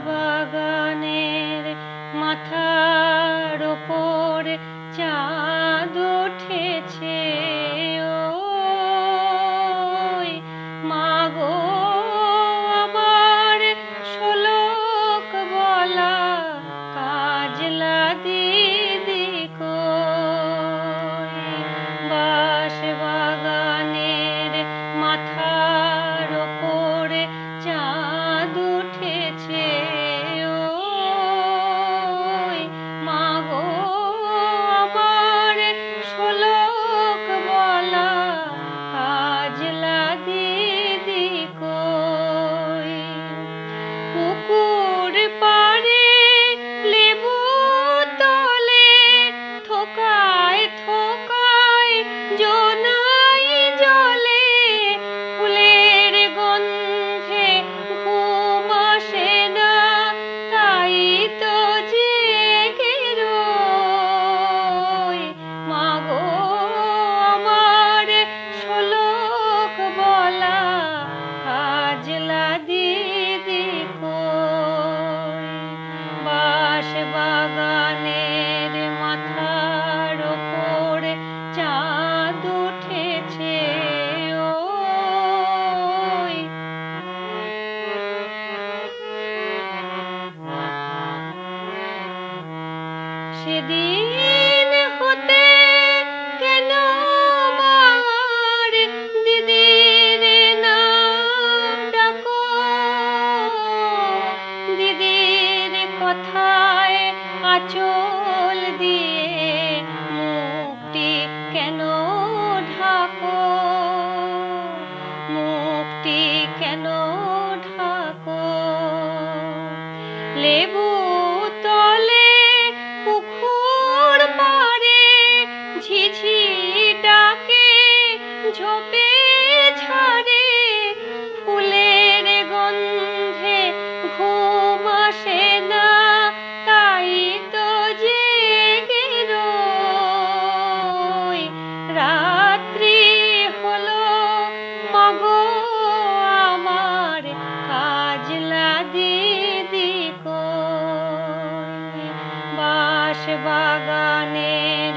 বাগানের মাথার ওপর চাঁদ উঠেছে মাগো আবার শোলক বলা কাজলা দিয়ে cheia. সেদিন হতে কেন মার দিদির নাম ডাকো? দিদির কথায় আচল দিয়ে মুক্তি কেন ঢাকো? মুক্তি কেন ঢাকো? লেবু বাগানের